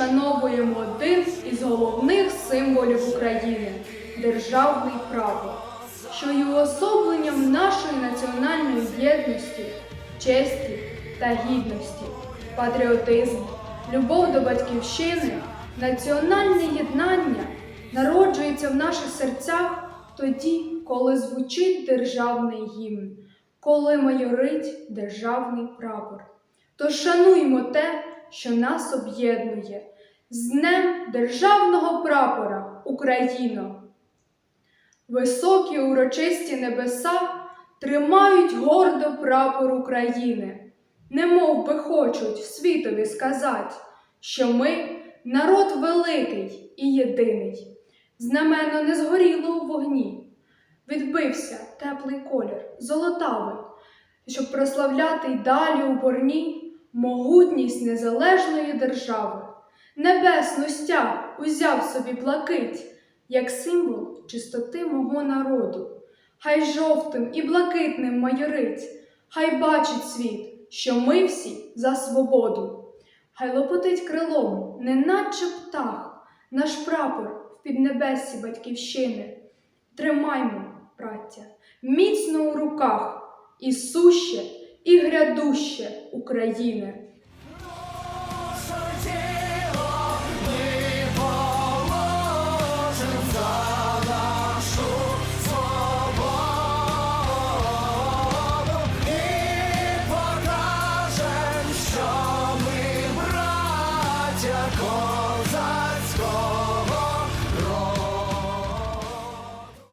вшановуємо один із головних символів України державний прапор, що є уособленням нашої національної єдності, честі та гідності, патріотизм, любов до батьківщини, національне єднання народжується в наших серцях тоді, коли звучить державний гімн, коли майорить державний прапор. Тож шануймо те, що нас об'єднує, з Днем Державного прапора Україно! Високі урочисті небеса тримають гордо прапор України, немов би хочуть світові сказати, що ми народ великий і єдиний. Знамено не згоріло у вогні, відбився теплий колір, золотавий, щоб прославляти й далі у борні могутність незалежної держави. Небесну стяг узяв собі блакить, як символ чистоти мого народу. Хай жовтим і блакитним майорить, хай бачить світ, що ми всі за свободу. Хай лопотить крилом, неначе птах, наш прапор в піднебесі батьківщини. Тримаймо, браття, міцно у руках і суще, могуще Україне!